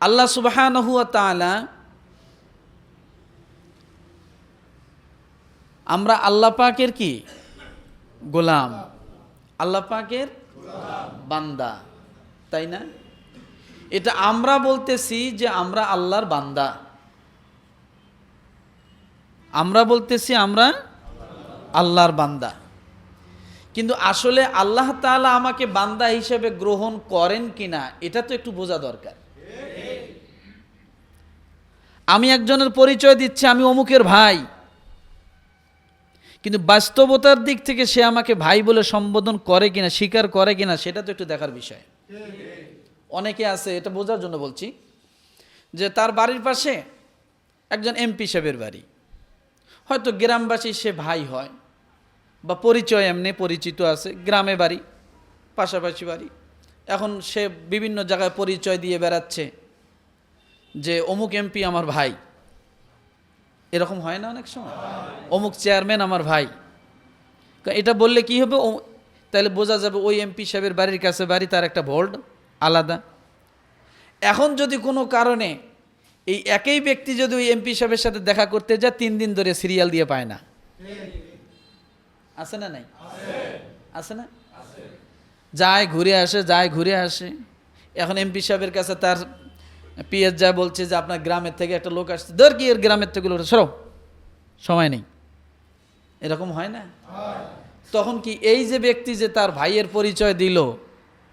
আল্লাহ সুবাহানহু তাআলা আমরা আল্লাহ পাকের কি? গোলাম। আল্লাহ পাকের বান্দা। তাই না? এটা আমরা বলতেছি যে আমরা আল্লাহর বান্দা। আমরা বলতেছি আমরা আল্লাহর বান্দা। কিন্তু আসলে আল্লাহ তাআলা আমাকে বান্দা হিসেবে গ্রহণ করেন কিনা, এটা তো একটু বোঝা দরকার। আমি একজনের পরিচয় দিচ্ছি, আমি অমুকের ভাই। কিন্তু বাস্তবতার দিক থেকে সে আমাকে ভাই বলে সম্বোধন করে কিনা, স্বীকার করে কিনা, সেটা তো একটু দেখার বিষয়। অনেকে আছে, এটা বোঝার জন্য বলছি, যে তার বাড়ির পাশে একজন এমপি সাহেবের বাড়ি। হয়তো গ্রামবাসী সে ভাই হয়, বা পরিচয় এমনি পরিচিত আছে, গ্রামে বাড়ি, পাশাপাশি বাড়ি। এখন সে বিভিন্ন জায়গায় পরিচয় দিয়ে বেড়াচ্ছে। যে অমুক এমপি আমার ভাই। এরকম হয় না অনেক সময়? অমুক চেয়ারম্যান আমার ভাই। এটা বললে কি হবে? তাহলে বোঝা যাবে ওই এমপি সাহেবের বাড়ির কাছে বাড়ি তার একটা ভোল্ট আলাদা। এখন যদি কোনো কারণে এই একই ব্যক্তি যদি ওই এমপি সাহেবের সাথে দেখা করতে যায়, তিন দিন ধরে সিরিয়াল দিয়ে পায় না। আছে না নাই? আছে না? যায় ঘুরে আসে, যায় ঘুরে আসে। এখন এমপি সাহেবের কাছে তার পিএস যা বলছে যে আপনার গ্রামের থেকে একটা লোক আসছে। ধর কি এর গ্রামের থেকে লোক সরো। সময় নেই। এরকম হয় না? তখন কি এই যে ব্যক্তি যে তার ভাইয়ের পরিচয় দিল,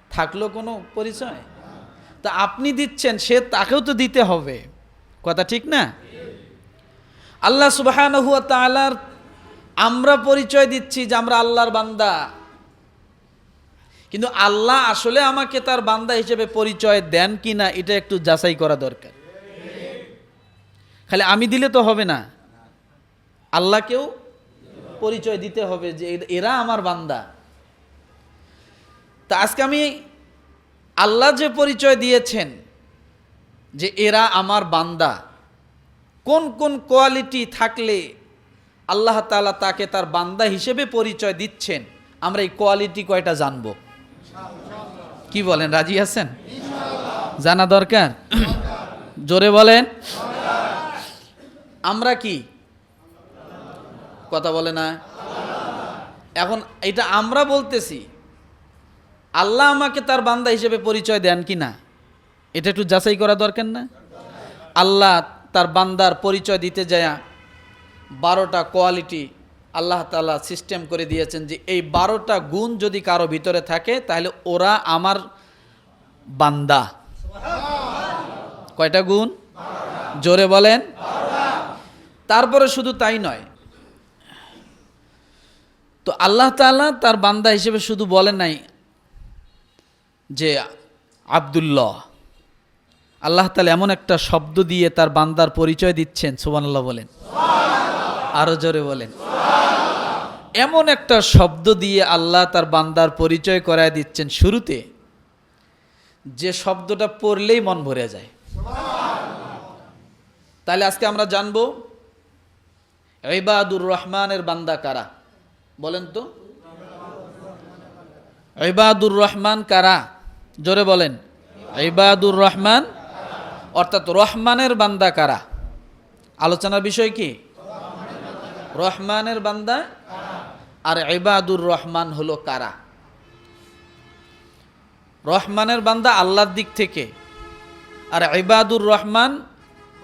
থাকল কোনো পরিচয়? তা আপনি দিচ্ছেন, সে তাকেও তো দিতে হবে। কথা ঠিক না? আল্লাহ তাআলার আমরা পরিচয় দিচ্ছি যে আমরা আল্লাহর বান্দা। কিন্তু আল্লাহ আসলে আমাকে তার বান্দা হিসেবে পরিচয় দেন কি না এটা একটু যাচাই করা দরকার। খালি আমি দিলে তো হবে না। আল্লাহকেও পরিচয় দিতে হবে যে এরা আমার বান্দা। তা আজকে আমি আল্লাহ যে পরিচয় দিয়েছেন যে এরা আমার বান্দা, কোন কোন কোয়ালিটি থাকলে আল্লাহ তাআলা তাকে তার বান্দা হিসেবে পরিচয় দিচ্ছেন, আমরা এই কোয়ালিটি কয়টা জানব? কি বলেন, রাজি আছেন? জানা দরকার? জোরে বলেন। আমরা কি? কথা বলে না। এখন এটা আমরা বলতেছি। আল্লাহ আমাকে তার বান্দা হিসেবে পরিচয় দেন কি না? এটা একটু যাচাই করা দরকার না? আল্লাহ তার বান্দার পরিচয় দিতে যায় বারোটা কোয়ালিটি আল্লাহ তাআলা সিস্টেম করে দিয়েছেন যে এই বারোটা গুণ যদি কারও ভিতরে থাকে, তাহলে ওরা আমার বান্দা। কয়টা গুণ? জোরে বলেন। তারপরে শুধু তাই নয়। তো আল্লাহ তাআলা তার বান্দা হিসেবে শুধু বলেন নাই যে আব্দুল্লাহ। আল্লাহ তাআলা এমন একটা শব্দ দিয়ে তার বান্দার পরিচয় দিচ্ছেন, সুবহানাল্লাহ বলেন। আরও জোরে বলেন। এমন একটা শব্দ দিয়ে আল্লাহ তার বান্দার পরিচয় করায় দিচ্ছেন শুরুতে, যে শব্দটা পড়লেই মন ভরে যায়। তাহলে আজকে আমরা জানব, ইবাদুর রহমানের বান্দা কারা? বলেন তো। ইবাদুর রহমান কারা? জোরে বলেন। ইবাদুর রহমান, অর্থাৎ রহমানের বান্দা কারা? আলোচনার বিষয় কি? রহমানের বান্দা? আর ইবাদুর রহমান হলো কারা? রহমানের বান্দা আল্লাহর দিক থেকে, আর ইবাদুর রহমান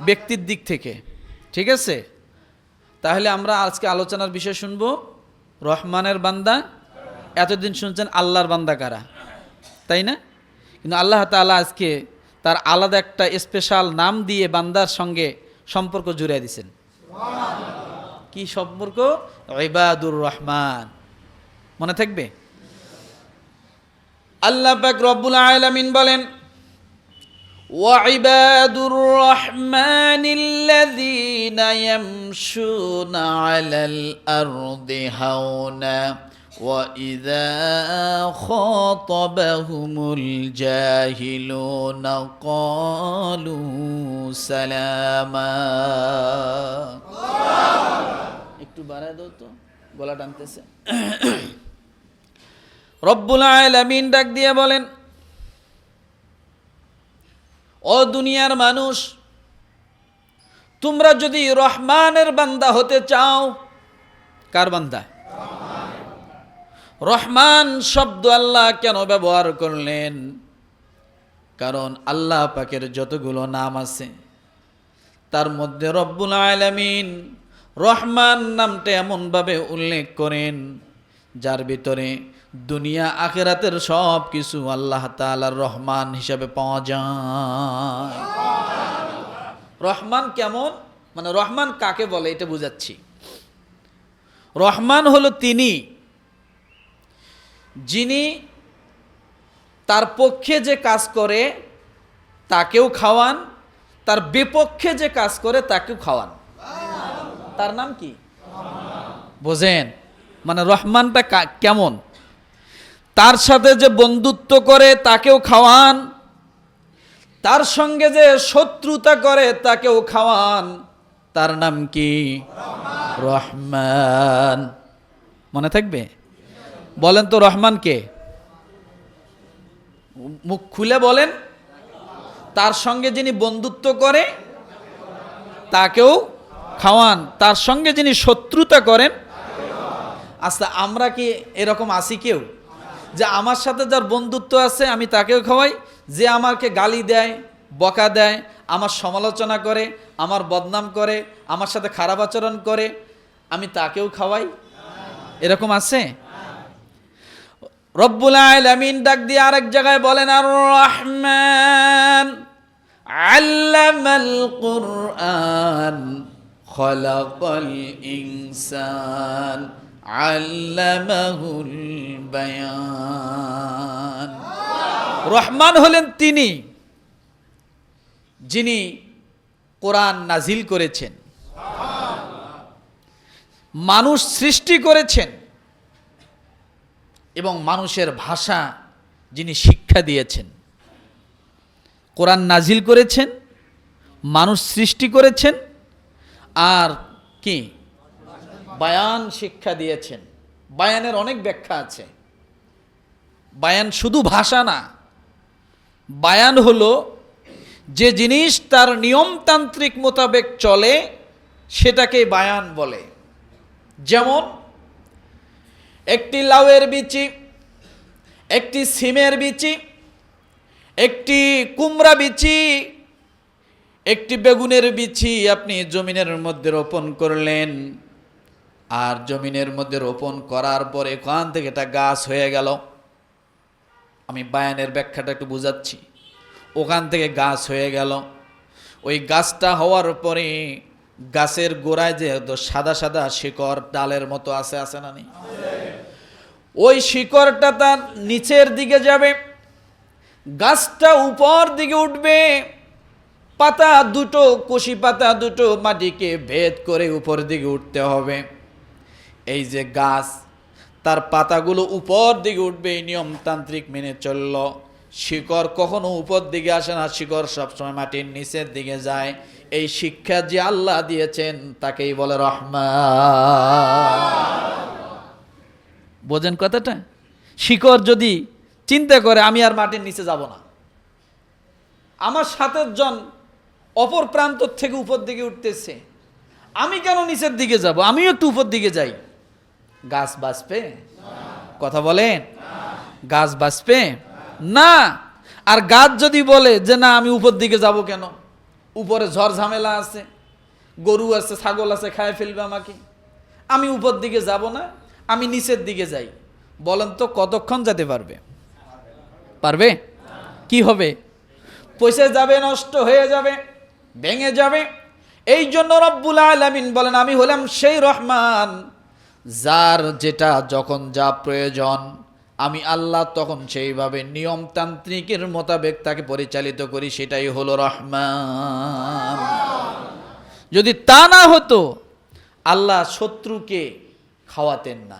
ব্যক্তির দিক থেকে। ঠিক আছে? তাহলে আমরা আজকে আলোচনার বিষয় শুনব, রহমানের বান্দা, এতদিন শুনছেন আল্লাহর বান্দা কারা? তাই না? কিন্তু আল্লাহ তাআলা আজকে তার আলাদা একটা স্পেশাল নাম দিয়ে বান্দার সঙ্গে সম্পর্ক জুড়ে দিছেন কি সম্পর্ক ইবাদুর রহমান মনে থাকবে আল্লাহ পাক রব্বুল আলামিন বলেন وعباد الرحمن الذين يمشون على الأرض هونا وإذا خاطبهم الجاهلون قالوا سلاما একটু বাড়ায় দাও তো গলা টানতেছে রব্বুল আলামিন ডাক দিয়ে বলেন ও দুনিয়ার মানুষ তোমরা যদি রহমানের বান্দা হতে চাও কার বান্দা রহমান শব্দ আল্লাহ কেন ব্যবহার করলেন? কারণ আল্লাহ পাকের যতগুলো নাম আছে, তার মধ্যে রব্বুল আলামিন রহমান নামটা এমনভাবে উল্লেখ করেন, যার ভিতরে দুনিয়া আখেরাতের সব কিছু আল্লাহ তাআলার রহমান হিসাবে পাওয়া যায়। রহমান কেমন? মানে রহমান কাকে বলে এটা বুঝাচ্ছি। রহমান হলো তিনি যিনি তার পক্ষে যে কাজ করে, তাকেও খাওয়ান। তার বিপক্ষে যে কাজ করে, তাকেও খাওয়ান। তার নাম কি? বোঝেন মানে রহমানটা কেমন? তার সাথে যে বন্ধুত্ব করে, তাকেও খাওয়ান। তার সঙ্গে যে শত্রুতা করে, তাকেও খাওয়ান। তার নাম কি? রহমান। মনে থাকবে? বলেন তো রহমান কে? মুখ খুলে বলেন। তার সঙ্গে যিনি বন্ধুত্ব করে, তাকেও খাওয়ান। তার সঙ্গে যিনি শত্রুতা করেন আচ্ছা আমরা কি এরকম আছি কেউ? যে আমার সাথে যার বন্ধুত্ব আছে, আমি তাকেও খাওয়াই। যে আমাকে গালি দেয়, বকা দেয়, আমার সমালোচনা করে, আমার বদনাম করে, আমার সাথে খারাপ আচরণ করে, আমি তাকেও খাওয়াই। এরকম আছে? রব্বুল আলামিন ডাক দিয়ে আরেক জায়গায় বলেন আর রহমান আল্লামাল কুরআন, খলাকাল ইনসান, আল্লামাহুল বায়ান। রহমান হলেন তিনি যিনি কোরআন নাজিল করেছেন। মানুষ সৃষ্টি করেছেন। এবং মানুষের ভাষা যিনি শিক্ষা দিয়েছেন, কোরআন নাজিল করেছেন, মানুষ সৃষ্টি করেছেন, আর কি? বায়ান শিক্ষা দিয়েছেন। বায়ানের অনেক ব্যাখ্যা আছে। বায়ান শুধু ভাষা না, বায়ান হলো যে জিনিস তার নিয়মতান্ত্রিক মোতাবেক চলে, সেটাকে বায়ান বলে। যেমন একটি লাউয়ের বিচি, একটি সিমের বিচি, একটি কুমড়া বিচি, একটি বেগুনের বিচি আপনি জমিনের মধ্যে রোপণ করলেন। আর জমিনের মধ্যে রোপণ করার পরে ওখান থেকে এটা গাছ হয়ে গেল। আমি বায়ানের ব্যাখ্যাটা একটু বুঝাচ্ছি। ওখান থেকে গাছ হয়ে গেল। ওই গাছটা হওয়ার পরে গাছের গোড়ায় যে সাদা সাদা শিকড় ডালের মতো আছে আছে না নি ওই শিকড়টা তার নিচের দিকে যাবে, গাছটা উপর দিকে উঠবে, পাতা দুটো, কুশি পাতা দুটো মাটিকে ভেদ করে উপর দিকে উঠতে হবে। এই যে গাছ, তার পাতাগুলো উপর দিকে উঠবে, এই নিয়মতান্ত্রিক মেনে চলল। শিকড় কখনো উপর দিকে আসে না, শিকড় সবসময় মাটির নিচের দিকে যায়। এই শিক্ষা যে আল্লাহ দিয়েছেন, তাকেই বলে রহমান। বোঝেন কথাটা? শিকড় যদি চিন্তা করে, আমি আর মাটির নিচে যাব না। আমার সাতের জন অপর প্রান্ত থেকে উপর দিকে উঠতেছে। আমি কেন নিচের দিকে যাব? আমিও একটু উপর দিকে যাই। গাছ বাঁচবে? কথা বলেন? গাছ বাঁচবে? না। আর গাছ যদি বলে যে, না, আমি উপর দিকে যাব কেন? উপরে ঝড় ঝামেলা আছে, গরু আছে, ছাগল আছে, খায় ফেলবে আমাকে। আমি উপর দিকে যাব না, আমি নিচের দিকে যাই। বলেন তো কতক্ষণ যেতে পারবে? পারবে? কি হবে? পয়সা যাবে, নষ্ট হয়ে যাবে, ভেঙে যাবে। এই জন্য রব্বুল আলামিন বলেন, আমি হলাম সেই রহমান, যার যেটা যখন যা প্রয়োজন আমি আল্লাহ তখন সেইভাবে নিয়মতান্ত্রিকের মোতাবেক তাকে পরিচালিত করি, সেটাই হলো রহমান। যদি তা না হতো, আল্লাহ শত্রুকে খাওয়াতেন না।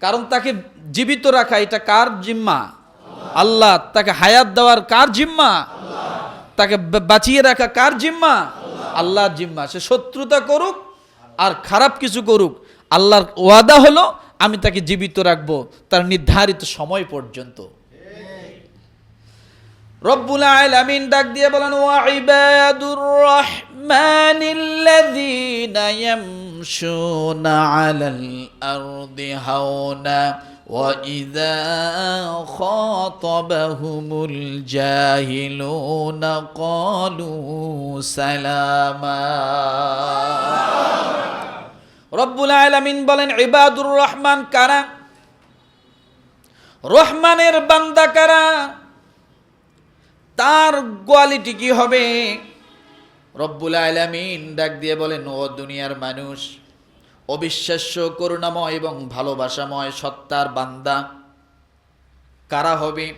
কারণ তাকে জীবিত রাখা, এটা কার জিম্মা? আল্লাহ তাকে হায়াত দেওয়ার কার জিম্মা? তাকে বাঁচিয়ে রাখা কার জিম্মা? আল্লাহর জিম্মা। সে শত্রুতা করুক আর খারাপ কিছু করুক, আল্লাহর ওয়াদা হলো আমি তাকে জীবিত রাখব তার নির্ধারিত সময় পর্যন্ত। রব্বুল আলামিন ডাক দিয়ে বলেন, ওয়া ইবাদুর রহমানিল্লাযীনা ইয়ামশুনা আলাল আরদি হাওনা ইযা খাতাবাহুমুল জাহিলুনা ক্বালু সালামা। রব্বুল আলামিন বলেন, ইবাদুর রহমান কারা? রহমানের বান্দা কারা? তার কোয়ালিটি কি হবে? রব্বুল আলামিন ডাক দিয়ে বলেন, ও দুনিয়ার মানুষ, অবিশ্বাস্য, করুণাময় এবং ভালোবাসাময় সত্তার বান্দা কারা হবে?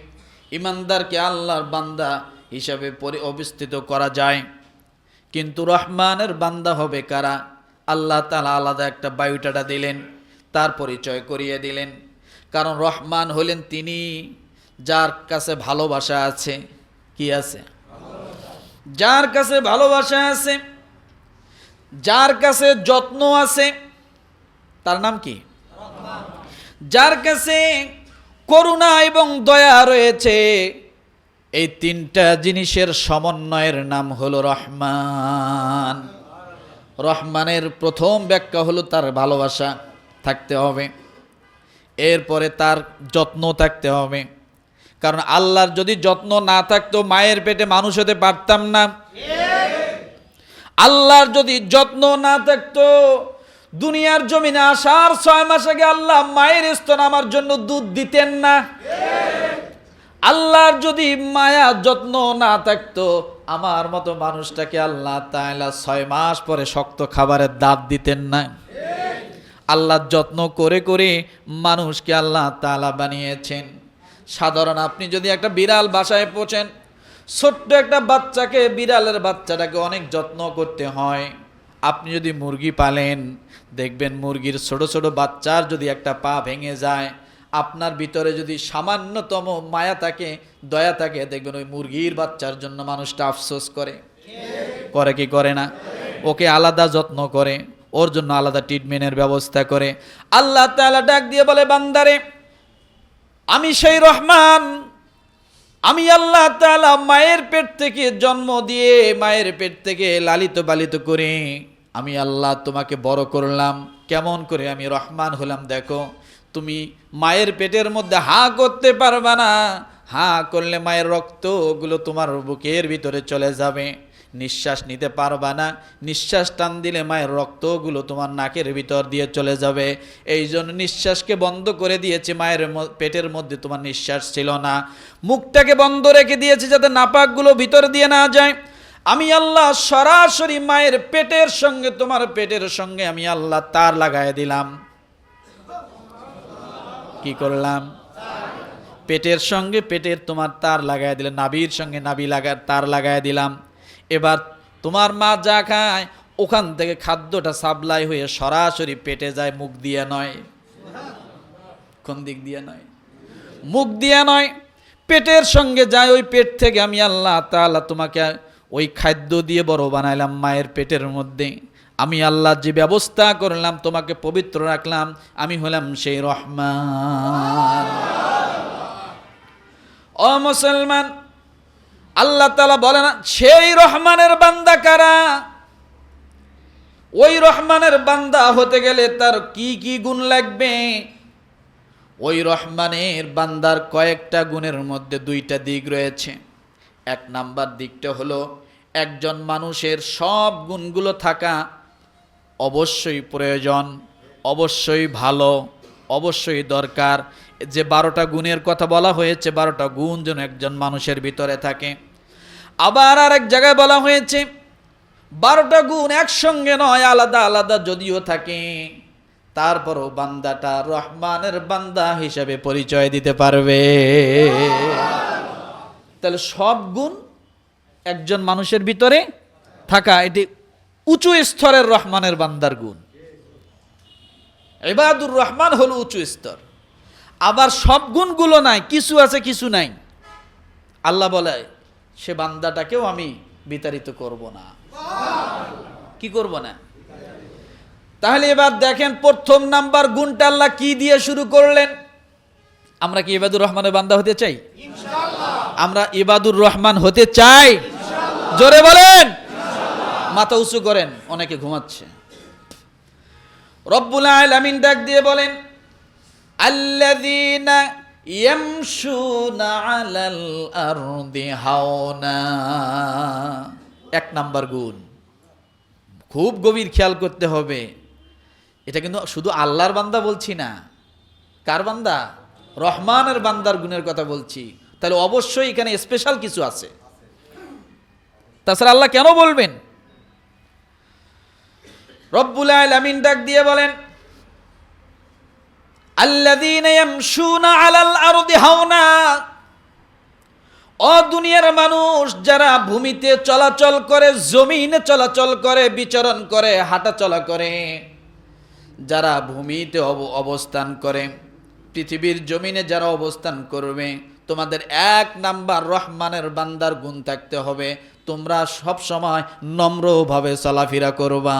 ইমানদারকে আল্লাহর বান্দা হিসাবে পরি, অবস্থিত করা যায়। কিন্তু রহমানের বান্দা হবে কারা? আল্লাহ তালা আলাদা একটা বায়ুটাটা দিলেন, তার পরিচয় করিয়ে দিলেন। কারণ রহমান হলেন তিনি যার কাছে ভালোবাসা আছে। কি আছে? যার কাছে ভালোবাসা আছে, যার কাছে যত্ন আছে, তার নাম কি? যার কাছে করুণা এবং দয়া রয়েছে, এই তিনটা জিনিসের সমন্বয়ের নাম হলো রহমান। রহমানের প্রথম ব্যাখ্যা হলো তার ভালোবাসা থাকতে হবে। এরপরে তার যত্ন থাকতে হবে। কারণ আল্লাহর যদি যত্ন না থাকতো, মায়ের পেটে মানুষ হতে পারতাম না। আল্লাহর যদি যত্ন না থাকতো, দুনিয়ার জমিনে আসার ছয় মাস আগে আল্লাহ মায়ের স্তন আমার জন্য দুধ দিতেন না। আল্লাহর যদি মায়া, যত্ন না থাকতো, আমার মতো মানুষটাকে আল্লাহ তাআলা ছয় মাস পরে শক্ত খাবারের দাঁত দিতেন না। আল্লাহ যত্ন করে করে মানুষকে আল্লাহ তাআলা বানিয়েছেন। সাধারণ আপনি যদি একটা বিড়াল বাসায় পৌঁছেন, ছোট্ট একটা বাচ্চাকে, বিড়ালের বাচ্চাটাকে অনেক যত্ন করতে হয়। আপনি যদি মুরগি পালেন, দেখবেন মুরগির ছোট ছোট বাচ্চার যদি একটা পা ভেঙে যায় আপনার ভিতরে যদি সামান্যতম মায়া থাকে, দয়া থাকে, দেখবেন ওই মুরগির বাচ্চার জন্য মানুষটা আফসোস করে। করে কি করে না? ওকে আলাদা যত্ন করে, ওর জন্য আলাদা ট্রিটমেন্টের ব্যবস্থা করে। আল্লাহ তালা ডাক দিয়ে বলে, বান্দারে, আমি সেই রহমান, আমি আল্লাহ তাআলা মায়ের পেট থেকে জন্ম দিয়ে মায়ের পেট থেকে লালিত পালিত করে, আমি আল্লাহ তোমাকে বড় করলাম। কেমন করে আমি রহমান হলাম, দেখো। তুমি মায়ের পেটের মধ্যে হা করতে পারবা না। হা করলে মায়ের রক্তগুলো তোমার বুকের ভিতরে চলে যাবে। নিঃশ্বাস নিতে পারবা না। নিঃশ্বাস টান দিলে মায়ের রক্তগুলো তোমার নাকের ভিতর দিয়ে চলে যাবে। এই জন্য নিঃশ্বাসকে বন্ধ করে দিয়েছে মায়ের পেটের মধ্যে তোমার নিঃশ্বাস ছিল না। মুখটাকে বন্ধ রেখে দিয়েছে যাতে নাপাকগুলো ভিতর দিয়ে না যায়। আমি আল্লাহ সরাসরি মায়ের পেটের সঙ্গে, তোমার পেটের সঙ্গে আমি আল্লাহ তার লাগায় দিলাম। কি করলাম? পেটের সঙ্গে পেটের তোমার তার লাগাই দিলাম নাবির সঙ্গে নাবি লাগা, তার লাগাই দিলাম। এবার তোমার মা যা খায়, ওখান থেকে খাদ্যটা সাপ্লাই হয়ে সরাসরি পেটে যায়, মুখ দিয়ে নয়। কোন দিক দিয়ে নয়? মুখ দিয়ে নয়। পেটের সঙ্গে যায় ওই পেট থেকে আমি আল্লাহ তাআলা তোমাকে ওই খাদ্য দিয়ে বড় বানাইলাম মায়ের পেটের মধ্যে। আমি আল্লাহ যে ব্যবস্থা করলাম, তোমাকে পবিত্র রাখলাম, আমি হলাম সেই রহমান। ও মুসলমান, আল্লাহ তালা বলে না, সেই রহমানের বান্দা কারা? ওই রহমানের বান্দা হতে গেলে তার কি কি গুণ লাগবে? ওই রহমানের বান্দার কয়েকটা গুণের মধ্যে দুইটা দিক রয়েছে। এক নাম্বার দিকটা হলো, একজন মানুষের সব গুণগুলো থাকা অবশ্যই প্রয়োজন, অবশ্যই ভালো, অবশ্যই দরকার। যে বারোটা গুণের কথা বলা হয়েছে, বারোটা গুণ যেন একজন মানুষের ভিতরে থাকে। আবার আর এক জায়গায় বলা হয়েছে, বারোটা গুণ একসঙ্গে নয়, আলাদা আলাদা যদিও থাকে। তারপরও বান্দাটা রহমানের বান্দা হিসাবে পরিচয় দিতে পারবে। তাহলে সব গুণ একজন মানুষের ভিতরে থাকা, এটি উঁচু স্তরের রহমানের বান্দার গুণ। এবাদুর রহমান হলো উঁচু স্তর। আবার সব গুণগুলো নাই, কিছু আছে, কিছু নাই। আল্লাহ বলে, সে বান্দাটাকেও আমি বিতাড়িত করব না। কি করব না? তাহলে এবার দেখেন প্রথম নাম্বার গুণটা আল্লাহ কি দিয়ে শুরু করলেন? আমরা কি এবাদুর রহমানের বান্দা হতে চাই? আমরা ইবাদুর রহমান হতে চাই। জোরে বলেন। মাথা উঁচু করেন, অনেকে ঘুমাচ্ছে। রব্বুল আলামিন ডাক দিয়ে বলেন, আল্লাযীনা ইয়ামশুনা আলাল আরদি হাওনা। এক নাম্বার গুণ। খুব গভীর খেয়াল করতে হবে। এটা কিন্তু শুধু আল্লাহর বান্দা বলছি না। কার বান্দা? রহমানের বান্দার গুণের কথা বলছি। তাহলে অবশ্যই এখানে স্পেশাল কিছু আছে। তাছাড়া আল্লাহ কেন বলবেন? রব্বুল ডাক দিয়ে বলেন দুনিয়ার মানুষ যারা ভূমিতে চলাচল করে, জমিনে চলাচল করে, বিচরণ করে হাঁটা চলা করে, যারা ভূমিতে অব- অবস্থান করে, পৃথিবীর জমিনে যারা অবস্থান করবে, তোমাদের এক নাম্বার রহমানের বান্দার গুণ থাকতে হবে। তোমরা সব সময় নম্রভাবে চলাফেরা করবা।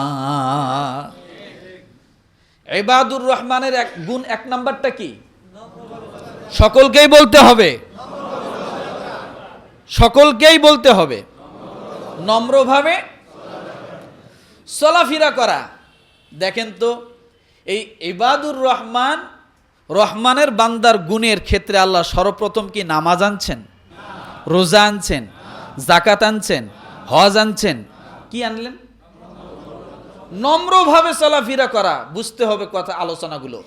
এবাদুর রহমানের এক গুণ এক নাম্বারটা কি? সকলকেই বলতে হবে। সকলকেই বলতে হবে। নম্রভাবে চলাফেরা করা। দেখেন তো, এই ইবাদুর রহমান, রহমানের বান্দার গুণের ক্ষেত্রে আল্লাহ সর্বপ্রথম কি নামাজ আনছেন? রোজা আনছেন। জাকাত আনছেন, হজ আনছেন, কি আনলেন? নম্রভাবে চলাফেরা করা, বুঝতে হবে কথা, আলোচনাগুলো।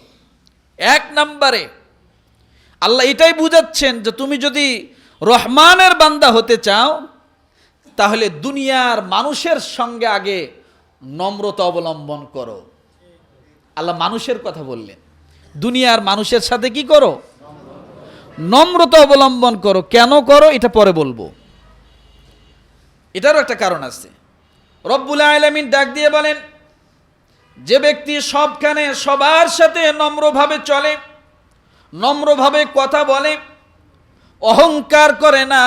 এক নম্বরে, আল্লাহ এটাই বুঝাচ্ছেন যে তুমি যদি রহমানের বান্দা হতে চাও, তাহলে দুনিয়ার মানুষের সঙ্গে আগে নম্রতা অবলম্বন করো। আল্লাহ মানুষের কথা বললেন। দুনিয়ার মানুষের সাথে কি করো? নম্রতা অবলম্বন করো। কেন করো? এটা পরে বলব। এটারও একটা কারণ আছে। রব্বুল আলমিন ডাক দিয়ে বলেন, যে ব্যক্তি সবখানে সবার সাথে নম্রভাবে চলে, নম্রভাবে কথা বলে, অহংকার করে না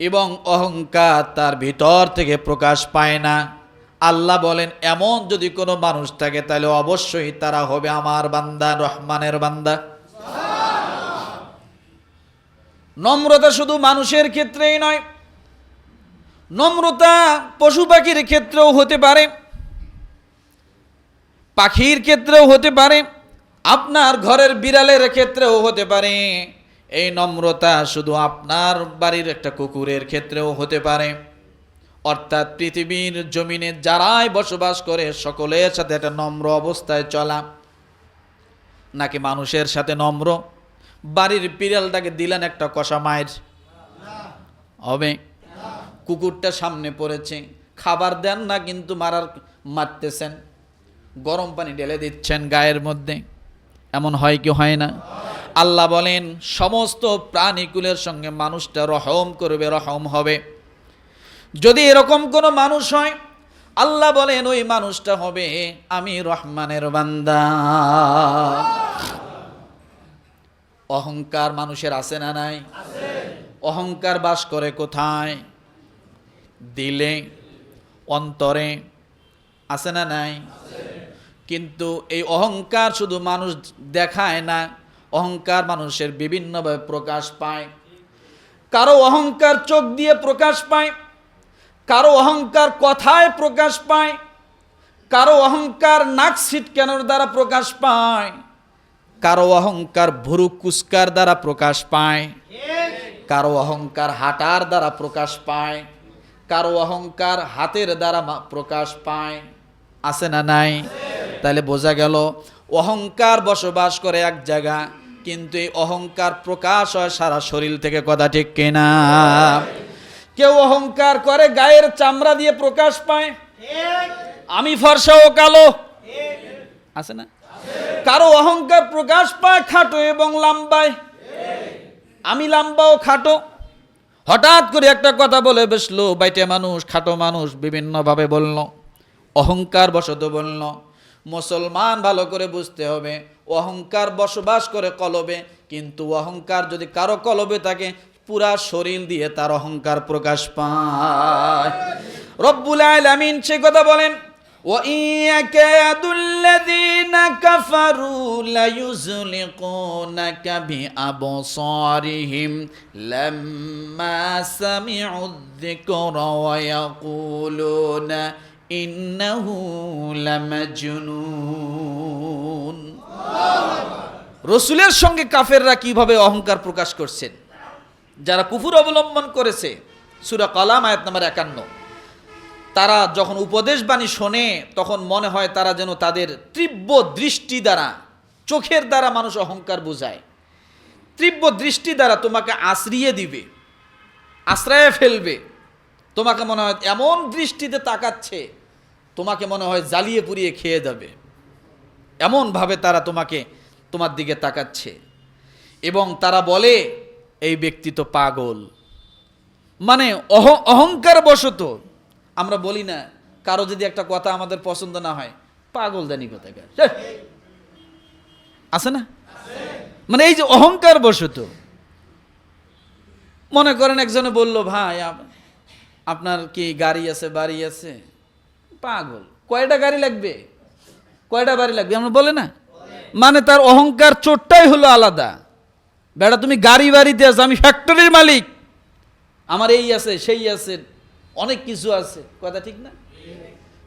এবং অহংকার তার ভিতর থেকে প্রকাশ পায় না, আল্লাহ বলেন, এমন যদি কোনো মানুষ থাকে, তাহলে অবশ্যই তারা হবে আমার বান্দা, রহমানের বান্দা। নম্রতা শুধু মানুষের ক্ষেত্রেই নয় নম্রতা পশু পাখির ক্ষেত্রেও হতে পারে, পাখির ক্ষেত্রেও হতে পারে, আপনার ঘরের বিড়ালের ক্ষেত্রেও হতে পারে। এই নম্রতা শুধু আপনার বাড়ির একটা কুকুরের ক্ষেত্রেও হতে পারে। অর্থাৎ পৃথিবীর জমিনে যারাই বসবাস করে, সকলের সাথে একটা নম্র অবস্থায় চলা, নাকি মানুষের সাথে নম্র? বাড়ির বিড়ালটাকে দিলেন একটা কষা মায়ের। হবে। কুকুরটা সামনে পড়েছে। খাবার দেন না, কিন্তু মারার মারতেছেন। গরম পানি ঢেলে দিচ্ছেন গায়ের মধ্যে। এমন হয় কি হয় না? আল্লাহ বলেন, সমস্ত প্রাণীকুলের সঙ্গে মানুষটা রহম করবে, রহম হবে। যদি এরকম কোনো মানুষ হয়, আল্লাহ বলেন, ওই মানুষটা হবে আমি রহমানের বান্দা। অহংকার মানুষের আছে না নাই? অহংকার বাস করে কোথায়? দিলে অন্তরে আছে না নাই? কিন্তু এই অহংকার শুধু মানুষ দেখায় না, অহংকার মানুষের বিভিন্নভাবে প্রকাশ পায়। কারও অহংকার চোখ দিয়ে প্রকাশ পায়, কারও অহংকার কথায় প্রকাশ পায়, কারও অহংকার নাক ছিটকানোর দ্বারা প্রকাশ পায়, কারও অহংকার ভুরু কুস্কার দ্বারা প্রকাশ পায়, কারও অহংকার হাঁটার দ্বারা প্রকাশ পায়। কারও অহংকার হাতের দ্বারা প্রকাশ পায়। আছে না নাই? তাহলে বোঝা গেল, অহংকার বসবাস করে এক জায়গা, কিন্তু এই অহংকার প্রকাশ হয় সারা শরীর থেকে, কথা ঠিক কিনা? কেউ অহংকার করে, গায়ের চামড়া দিয়ে প্রকাশ পায়। আমি ফর্সা ও কালো। আছে না? কারও অহংকার প্রকাশ পায় খাটো এবং লাম্বায়। আমি লম্বা ও খাটো। হঠাৎ করে একটা কথা বলে বসল, বাইটে মানুষ, খাটো মানুষ, বিভিন্নভাবে বলল, অহংকার বশত বলল, মুসলমান ভালো করে বুঝতে হবে, অহংকার বসবাস করে কলবে, কিন্তু অহংকার যদি কারও কলবে থাকে, পুরা শরীর দিয়ে তার অহংকার প্রকাশ পায়। রব্বুল আলামিন সে কথা বলেন وإن يكاد الذين كفروا ليزلقونك بأبصارهم لما سمعوا الذكر ويقولون إنه لمجنون রসুলের সঙ্গে কাফেররা কিভাবে অহংকার প্রকাশ করছেন যারা কুফুর অবলম্বন করেছে সুরা কালাম আয়াত নাম্বার একান্ন তারা যখন উপদেশ বাণী শোনে, তখন মনে হয় তারা যেন তাদের তীব্র দৃষ্টি দ্বারা, চোখের দ্বারা মানুষ অহংকার বোঝায়। তীব্র দৃষ্টি দ্বারা তোমাকে আশ্রিয়ে দিবে, আশ্রয়ে ফেলবে। তোমাকে মনে হয় এমন দৃষ্টিতে তাকাচ্ছে, তোমাকে মনে হয় জ্বালিয়ে পুড়িয়ে খেয়ে যাবে। এমনভাবে তারা তোমাকে তোমার দিকে তাকাচ্ছে। এবং তারা বলে, এই ব্যক্তি তো পাগল। মানে অহ অহংকার বশত আমরা বলি না, কারও যদি একটা কথা আমাদের পছন্দ না হয়, পাগল জানি কোথাকার। আছে না? মানে এই যে অহংকার বশত, মনে করেন একজনে বলল, ভাই, আপ- আপনার কি গাড়ি আছে, বাড়ি আছে? পাগল। কয়টা গাড়ি লাগবে? কয়টা বাড়ি লাগবে? আমরা বলে না? মানে তার অহংকার চোটটাই হলো আলাদা। বেটা তুমি গাড়ি বাড়িতে আছো আমি ফ্যাক্টরির মালিক। আমার এই আছে, সেই আছে অনেক কিছু আছে। কথা ঠিক না?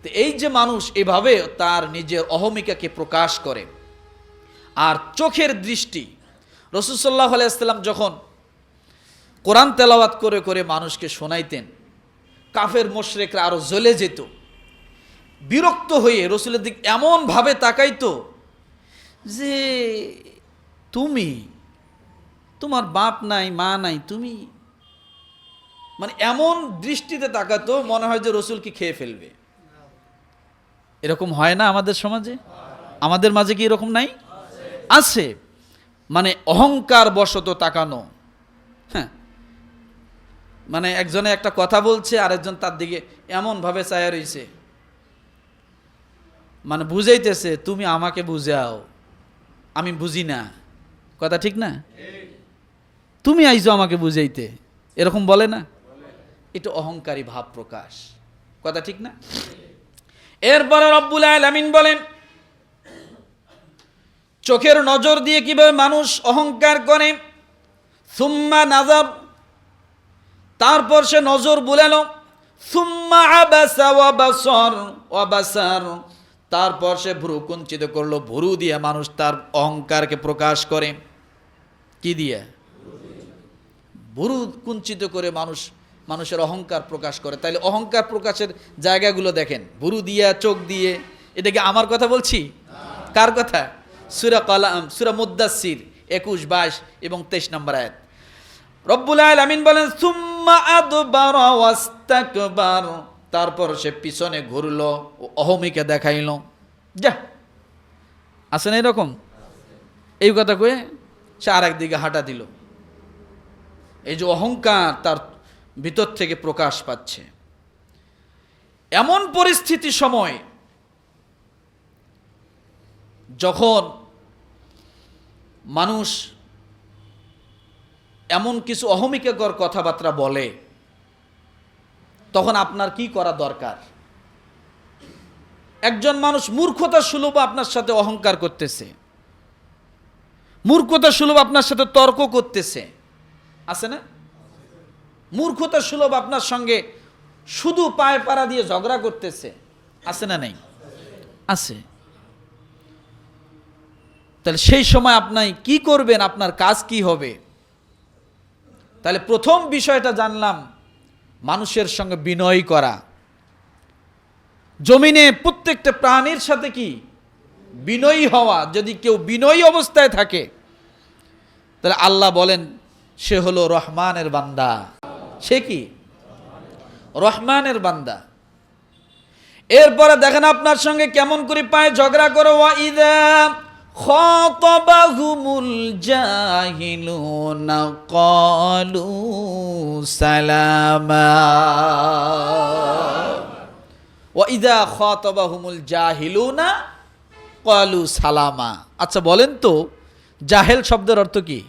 তো এই যে মানুষ এভাবে তার নিজের অহমিকাকে প্রকাশ করে, আর চোখের দৃষ্টি রসুলসাল্লাহ আলাইসাল্লাম যখন কোরআন তেলাওয়াত করে করে মানুষকে শোনাইতেন, কাফের মোশরেকরা আরও জ্বলে যেত, বিরক্ত হয়ে রসুলের দিক এমনভাবে তাকাইতো যে তুমি, তোমার বাপ নাই, মা নাই, তুমি মানে এমন দৃষ্টিতে তাকাতো মনে হয় যে রসুল কি খেয়ে ফেলবে। এরকম হয় না আমাদের সমাজে? আমাদের মাঝে কি এরকম নাই? আছে। মানে অহংকার বশত তাকানো। হ্যাঁ। মানে একজনে একটা কথা বলছে, আরেকজন তার দিকে এমনভাবে চায়া রইছে। মানে বুঝাইতেছে, তুমি আমাকে বুঝাও। আমি বুঝি না। কথা ঠিক না? তুমি আইছো আমাকে বুঝাইতে। এরকম বলে না? এটা অহংকারী ভাব প্রকাশ। কথা ঠিক না? এরপরে রব্বুল আলামিন বলেন, চোখের নজর দিয়ে কীভাবে মানুষ অহংকার করে? সুম্মা নাজাব তারপর সে নজর বুলালো, সুম্মা আবাসা ওয়াবাসর ওয়াবাসার তারপর সে ভ্রু কুঞ্চিত করল, ভ্রু দিয়ে মানুষ তার অহংকারকে প্রকাশ করে। কি দিয়ে? ভুরু কুঞ্চিত করে মানুষ মানুষের অহংকার প্রকাশ করে। তাইলে অহংকার প্রকাশের জায়গাগুলো দেখেন। ভুরু দিয়ে, চোখ দিয়ে। এটা কি আমার কথা বলছি? কার কথা? সুরা কলাম, সুরা মুদাসির একুশ, বাইশ এবং তেইশ নম্বর আয়াত। রব্বুল আমিন বলেন, সুম্মা তারপর সে পিছনে ঘুরলো ও অহমিকে দেখাইল। যা। আছে না এরকম? এই কথা কয়ে সে আর একদিকে হাঁটা দিল। এই যে অহংকার তার ভিতর থেকে প্রকাশ পাচ্ছে। এমন পরিস্থিতি সময় যখন মানুষ এমন কিছু অহমিকাকর কথাবার্তা বলে, তখন আপনার কি করা দরকার? একজন মানুষ মূর্খতা সুলভ আপনার সাথে অহংকার করতেছে। মূর্খতা সুলভ আপনার সাথে তর্ক করতেছে। আছে না? মূর্খতা সুলভ আপনার সঙ্গে শুধু পায়ে পাড়া দিয়ে ঝগড়া করতেছে। আছে না নেই? আছে। তাহলে সেই সময় আপনি কি করবেন? আপনার কাজ কি হবে? তাহলে প্রথম বিষয়টা জানলাম, মানুষের সঙ্গে বিনয় করা। জমিনে প্রত্যেকটা প্রাণীর সাথে কি? বিনয়ী হওয়া। যদি কেউ বিনয়ী অবস্থায় থাকে, তাহলে আল্লাহ বলেন, সে হলো রহমানের বান্দা। সে কি? রহমানের বান্দা। এরপরে দেখেন আপনার সঙ্গে কেমন করে পায়ে ঝগড়া করো খাতাবাহুমুল জাহিলুনা ক্বালু সালামা। ওয়া ইদা খাতাবাহুমুল জাহিলুনা ক্বালু সালামা। আচ্ছা বলেন তো, জাহেল শব্দের অর্থ কি?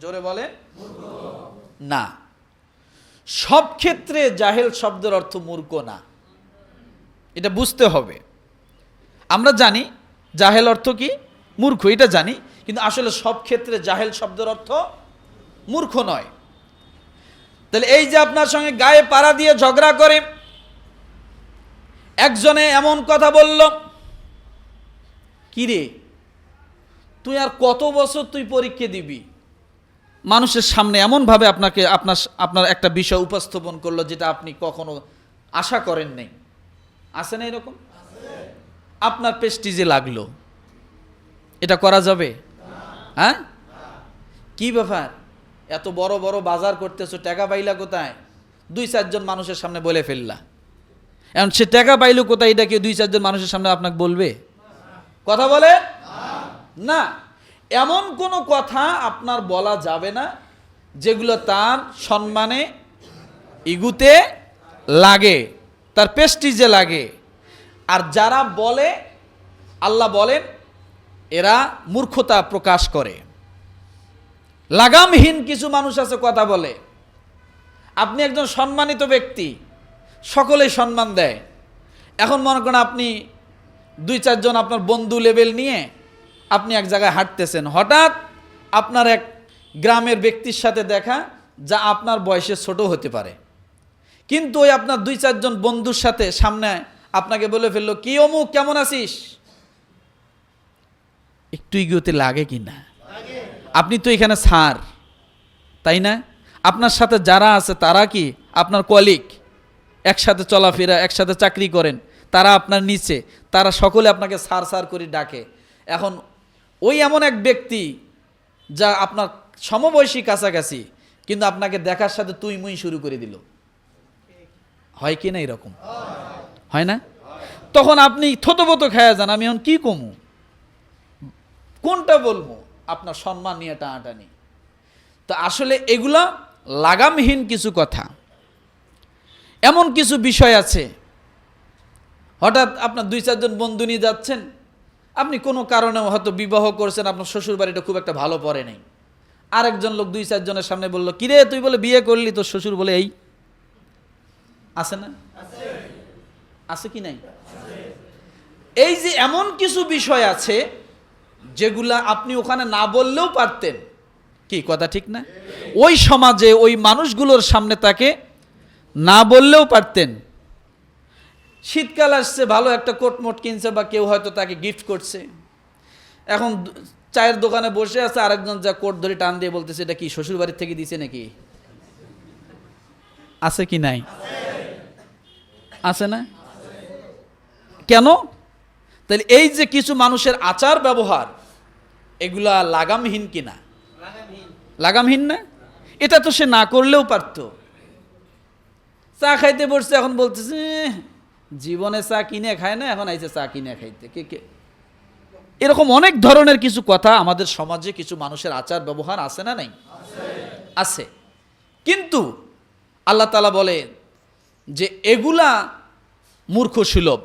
জোরে বলেন। না। সব ক্ষেত্রে জাহেল শব্দের অর্থ মূর্খ না। এটা বুঝতে হবে। আমরা জানি জাহেল অর্থ কি? মূর্খ, এটা জানি। কিন্তু আসলে সব ক্ষেত্রে জাহেল শব্দের অর্থ মূর্খ নয়। তাহলে এই যে আপনার সঙ্গে গায়ে পাড়া দিয়ে ঝগড়া করে, একজনে এমন কথা বলল কি রে তুই আর কত বছর তুই পরীক্ষা দিবি? মানুষের সামনে এমনভাবে আপনাকে, আপনার আপনার একটা বিষয় উপস্থাপন করল যেটা আপনি কখনো আশা করেন নাই। আছে না এরকম? আপনার পেস্টিজে লাগল, এটা করা যাবে? হ্যাঁ? কি ব্যাপার? এত বড় বড় বাজার করতেছো, টাকা পাইলা কোথায়? দুই, চারজন মানুষের সামনে বলে ফেললা। এখন সে টাকা পাইলো কোথায়, এটা কেউ দুই, চারজন মানুষের সামনে আপনাকে বলবে? কথা বলে? না। এমন কোনো কথা আপনার বলা যাবে না যেগুলো তার সম্মানে ইগুতে লাগে, তার পেস্টিজে লাগে। আর যারা বলে, আল্লাহ বলেন, এরা মূর্খতা প্রকাশ করে। লাগামহীন কিছু মানুষ আছে কথা বলে। আপনি একজন সম্মানিত ব্যক্তি, সকলেই সম্মান দেয়। এখন মনে করেন আপনি দুই চারজন আপনার বন্ধু লেভেল নিয়ে আপনি এক জায়গায় হাঁটতেছেন, হঠাৎ আপনার এক গ্রামের ব্যক্তির সাথে দেখা যা আপনার বয়সে ছোট হতে পারে। কিন্তু ওই আপনার দুই চারজন বন্ধুর সাথে সামনে আপনাকে বলে ফেলল, কি অমুক? কেমন আছিস? একটু ইগোতে লাগে কি না? আপনি তো এখানে সার তাই না? আপনার সাথে যারা আছে তারা কি আপনার কলিগ একসাথে চলাফেরা, একসাথে চাকরি করেন, তারা আপনার নিচে, তারা সকলে আপনাকে সার সার করে ডাকে। এখন ওই এমন এক ব্যক্তি যা আপনার সমবয়সী কাছাকাছি, কিন্তু আপনাকে দেখার সাথে তুই মুই শুরু করে দিল। হয় কি না এরকম? হয় না? তখন আপনি থতবত খায়া যান, আমি এখন কি কমু? কোনটা বলব? আপনার সম্মান নিয়ে টানাটানি। তো আসলে এগুলা লাগামহীন কিছু কথা। এমন কিছু বিষয় আছে। হঠাৎ আপনার দুই চারজন বন্ধু নিয়ে যাচ্ছেন আপনি কোনো কারণে হয়তো বিবাহ করছেন, আপনার শ্বশুর বাড়িটা খুব একটা ভালো পড়ে নেই। আরেকজন লোক দুই চারজনের সামনে বলল কিরে তুই বলে বিয়ে করলি? তোর শ্বশুর বলে, এই। আছে না? আছে কি নাই? এই যে এমন কিছু বিষয় আছে, যেগুলা আপনি ওখানে না বললেও পারতেন। কি, কথা ঠিক না? ওই সমাজে ওই মানুষগুলোর সামনে তাকে না বললেও পারতেন। শীতকাল আসছে ভালো একটা কোটমোট কিনছে বা কেউ হয়তো তাকে গিফট করছে। এখন চায়ের দোকানে বসে আছে আরেকজন যা কোট ধরে টান দিয়ে বলতেছে এটা কি শ্বশুর বাড়ির থেকে দিছে নাকি? আছে কি নাই? আছে না? কেন? তাহলে এই যে কিছু মানুষের আচার ব্যবহার এগুলা লাগামহীন কিনা? লাগামহীন না? এটা তো সে না করলেও পারতো। চা খাইতে বসছে এখন বলতেছে "এহ, জীবনে চা কিনে খায় না এখন আইছে চা কিনে খাইতে কে কে এরকম অনেক ধরনের কিছু কথা আমাদের সমাজে কিছু মানুষের আচার ব্যবহার আছে না নাই আছে কিন্তু আল্লাহ তালা বলে যে এগুলা মূর্খ সুলভ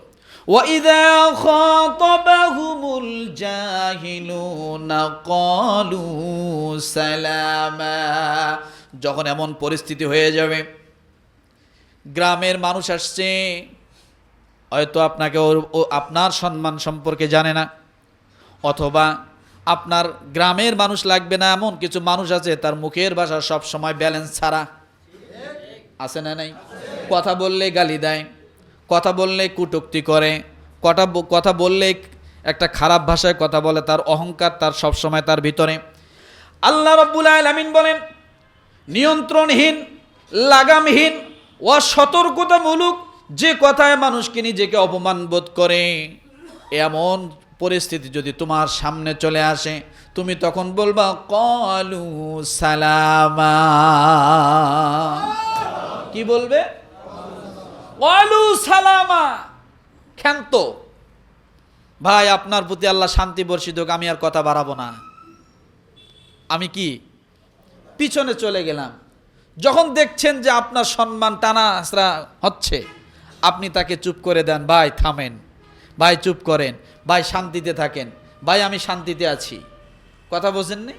وَإِذَا خَاطَبَهُمُ الْجَاهِلُونَ قَالُوا سَلَامًا যখন এমন পরিস্থিতি হয়ে যাবে গ্রামের মানুষ আসছে হয়তো আপনাকে ওর ও আপনার সম্মান সম্পর্কে জানে না। অথবা আপনার গ্রামের মানুষ লাগবে না, এমন কিছু মানুষ আছে, তার মুখের ভাষা সব সময় ব্যালেন্স ছাড়া। আছে না নাই? কথা বললে গালি দেয়, কথা বললে কুটুক্তি করে ব- কথা বললে একটা খারাপ ভাষায় কথা বলে, তার অহংকার তার সব সময় তার ভিতরে। আল্লাহ রব্বুল আলামিন বলেন, নিয়ন্ত্রণহীন, লাগামহীন, অসতর্কতামূলক যে কথায় মানুষকে নিজেকে অপমান বোধ করে এমন পরিস্থিতি যদি তোমার সামনে চলে আসে তুমি তখন বলবা কলু সালামা। কি বলবে? কলু সালামা। ক্ষান্ত। ভাই আপনার প্রতি আল্লাহ শান্তি বর্ষিত হোক, আমি আর কথা বাড়াবো না। আমি কি? পিছনে চলে গেলাম। যখন দেখছেন যে আপনার সম্মান টানা আশ্রা হচ্ছে আপনি তাকে চুপ করে দেন, ভাই, থামেন। ভাই, চুপ করেন। ভাই, শান্তিতে থাকেন। ভাই, আমি শান্তিতে আছি। কথা বোঝেননি?